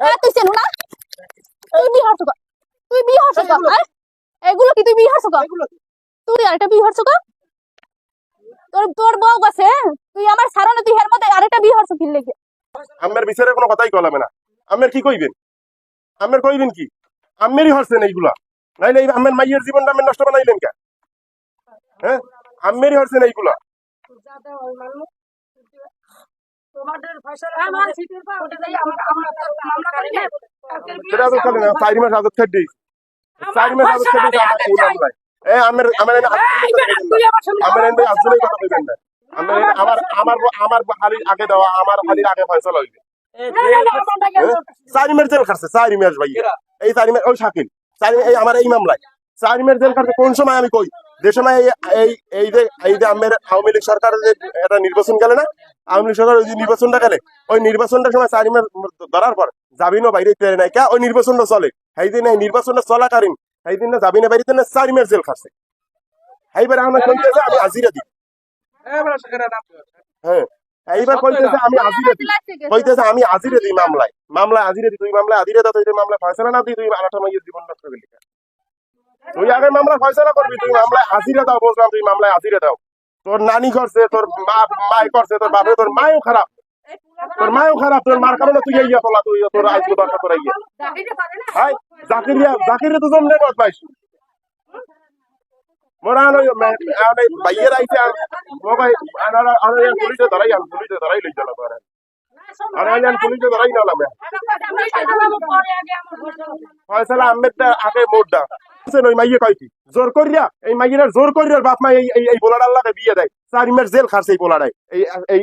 হ্যাঁ তুই চেনু না? তুই বিয়ে হরছ তুই বিয়ে হরছ এগুলো। কি তুই বিয়ে হরছ তুই আরেকটা বিয়ে হরছ তোর তোর বউ গেছে তুই আমার সারানো তুই হের মধ্যে আরেকটা বিয়ে হরছ কিনলে কি? আমের বিচারে কোনো কথাই কলামে না। আমের কি কইবেন? আমের কইবেন কি? আমেরই হরছেন এইগুলা। নাইলে আমের মাইয়ের জীবনটা আমের নষ্ট বানাইলেন কে? হ্যাঁ? আমেরই হরছেন এইগুলা। চারি মাস আদত খেয়ে দিই চারি মাস আদত খেয়ে দিই আমার এই মামলায় এ আমের আমার আমার এনে কথা কইবেন না। আমার আমার আমার আমার হালির আগে দেওয়া আমার হালির আগে ফয়সালা হইবে। চারি মাস জেল খাটছে চারি মাস ভাই। এই চারি মাস ওই শাকিল। চারি এই আমার এই মামলায়। চারি মাস জেল খাটছে কোন সময় আমি কই? যে সময় এই এই এই যে এই যে আমের আওয়ামী লীগ সরকারের যে একটা নির্বাচন গেলে না আওয়ামী লীগ সরকার ওই যে নির্বাচনটা গেলে ওই নির্বাচনটার সময় চারি মাস ধরার পর জাবিনও বাইরে পেরে নাই কে? ওই নির্বাচনটা চলে। সেই দিন নির্বাচনটা চলাকালীন সেই দিন না জাবিনে বাইরে না চারি মাস জেল খাটছে এইবার আমরা কইতেছে আমি হাজিরা দিই। হ্যাঁ এইবার কইতেছে আমি হাজিরা দিই। কইতেছে আমি আজিরে দিই মামলায়। মামলায় আজিরে দিই তুই মামলায় আজিরে দাও তুই মামলায় ফয়সালা না দিই তুই আলাটা মাইয়ের জীবন নষ্ট করলি তুই আগে মামলা ফয়সালা করবি তুই মামলায় আজিরে দাও বললাম তুই মামলায় আজিরে দাও। তোর নানি করছে, তোর মা মাই করছে, তোর বাপে তোর মায়ও খারাপ। তোর মায়ও খারাপ, তোর মার কারণে তুই ইয়া তোলা, তুই তোর আজকে দরকার তোর ইয়া। হাই জাকিরিয়া জাকিরিয়া তো জমলে মত পাইছি মোরা আনো আনো বাইয়ের আইছে আর মোবাইল আনো আনো পুলিশে ধরাই আন পুলিশে ধরাই লই চলা জোর করিয়া, এই জোর করিয়া বাপ মা এই বিয়ে দেয়। জেল এই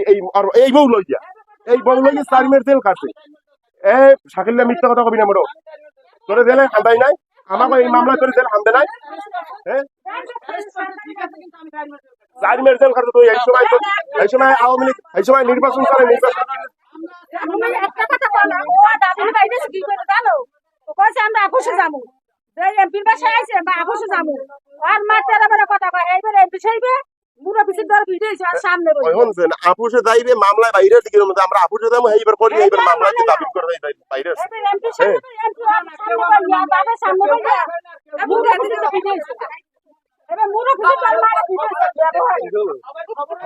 এই বউ লইয়া। এই বউ লইয়া জেল এ, শাকিল্লা, মিথ্যা কথা কবি না মোড়ো তোরে জেলে নাই, আমাকে এই মামলা তোরে জেল খান্দে নাই। হ্যাঁ জেল খাচ্ছে তুই, এই সময় এই সময় আওয়ামী লীগ এই সময় নির্বাচন করে নির্বাচন আমরা আপুসে যাব। এমপির বাসায় আছে বা আপুসে যাব। আর মাঠের আবার কথা কয় এইবার এমপি সাইবে মুরো পিছিয়ে দর ভিডিও আর সামনে বই যে আপুসে যাইবে মামলায় বাইরে দিকে মধ্যে আমরা আপুসে যাব এইবার করি এইবার মামলায় যে দাবি করে দেয় বাইরে এমপি সাইবে এমপি সামনে বই মুরো পিছিয়ে তো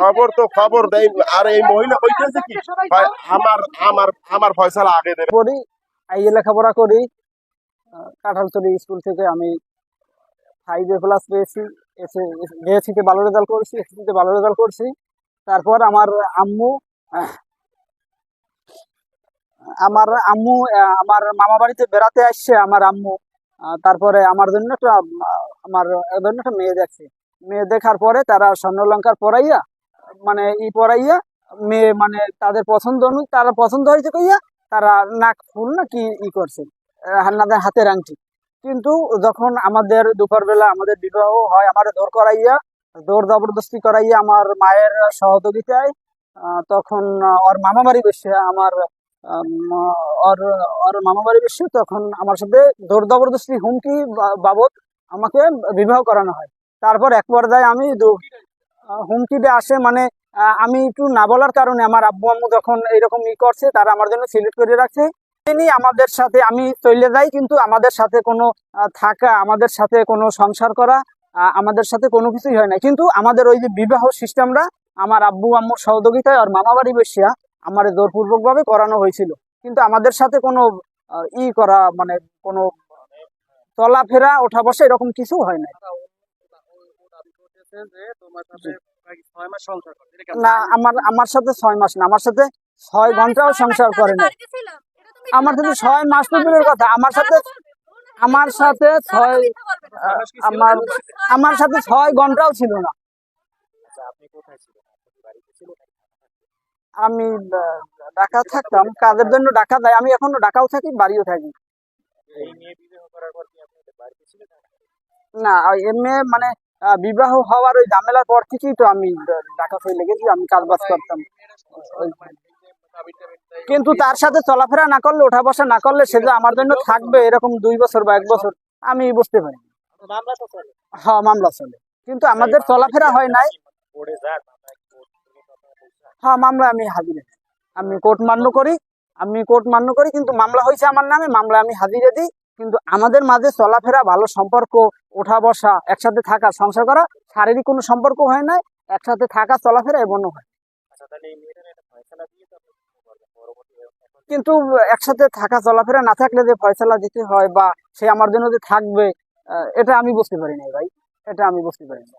খবর তো খবর দেয় আর এই মহিলা কইতেছে কি? আমার আমার আমার ফয়সালা আগে দেবে। পড়ি আইএ লেখাপড়া করি কাঁঠালতলি স্কুল থেকে আমি ফাইভ এ প্লাস পেয়েছি, এসে বিএসসিতে ভালো রেজাল্ট করেছি এসএসসিতে ভালো রেজাল্ট করছি। তারপর আমার আম্মু আমার আম্মু আমার মামা বাড়িতে বেড়াতে আসছে, আমার আম্মু। তারপরে আমার জন্য একটা আমার জন্য একটা মেয়ে দেখছে। মেয়ে দেখার পরে তারা স্বর্ণলঙ্কার পড়াইয়া মানে ই পড়াইয়া মেয়ে মানে তাদের পছন্দ অনু তারা পছন্দ হয়েছে কইয়া তারা নাক ফুল না কি ই করছে হান্নাদের হাতের আংটি। কিন্তু যখন আমাদের দুপুরবেলা আমাদের বিবাহ হয় আমার দৌড় করাইয়া দৌড় জবরদস্তি করাইয়া আমার মায়ের সহযোগিতায় তখন ওর মামা বাড়ি বসে আমার আম, ওর মামা বাড়ি বসে তখন আমার সাথে দৌড় জবরদস্তি হুমকি বাবদ আমাকে বিবাহ করানো হয়। তারপর এক পর্যায়ে আমি দু- আহ, হুমকিতে আসে মানে আমি একটু না বলার কারণে আমার আব্বু আম্মু যখন এইরকম ই করছে তারা আমার জন্য সিলেক্ট করে রাখছে। তিনি আমাদের সাথে আমি চলে যাই কিন্তু আমাদের সাথে কোনো থাকা আমাদের সাথে কোনো সংসার করা আমাদের সাথে কোনো কিছুই হয় না কিন্তু আমাদের ওই যে বিবাহ সিস্টেমটা আমার আব্বু আম্মুর সহযোগিতায় আর মামা বাড়ি বসিয়া আমার জোরপূর্বক ভাবে করানো হয়েছিল। কিন্তু আমাদের সাথে কোনো ই করা মানে কোনো চলাফেরা ওঠা বসা এরকম কিছু হয় না, আমার আমার সাথে ছয় মাস না। আমার সাথে ছয় সংসার আমার ছয় কথা। আমার সাথে আমার সাথে ছয় আমার আমার সাথে ছয় ঘন্টাও ছিল না। আমি ঢাকা থাকতাম কাজের জন্য ঢাকা দেয় আমি এখনও ঢাকাও থাকি বাড়িও থাকি। না এমনি মানে বিবাহ হওয়ার ওই ঝামেলার পর থেকেই তো আমি ঢাকা চলে গেছি আমি কাজ বাজ করতাম। কিন্তু তার সাথে চলাফেরা না করলে ওঠা বসা না করলে সে যে আমার জন্য থাকবে এরকম দুই বছর বা এক বছর আমি বুঝতে পারি হ্যাঁ মামলা চলে। কিন্তু আমাদের চলাফেরা হয় নাই। হ্যাঁ মামলা আমি হাজির। দিই আমি কোর্ট মান্য করি আমি কোর্ট মান্য করি কিন্তু মামলা হয়েছে আমার নামে মামলা আমি হাজিরে দিই। কিন্তু আমাদের মাঝে চলাফেরা ভালো সম্পর্ক ওঠা বসা একসাথে থাকা সংসার করা শারীরিক কোনো সম্পর্ক হয় না একসাথে থাকা চলাফেরা এমনও হয়। কিন্তু একসাথে থাকা চলাফেরা না থাকলে যে ফয়সালা দিতে হয় বা সে আমার জন্য যে থাকবে এটা আমি বুঝতে পারি না ভাই এটা আমি বুঝতে পারি না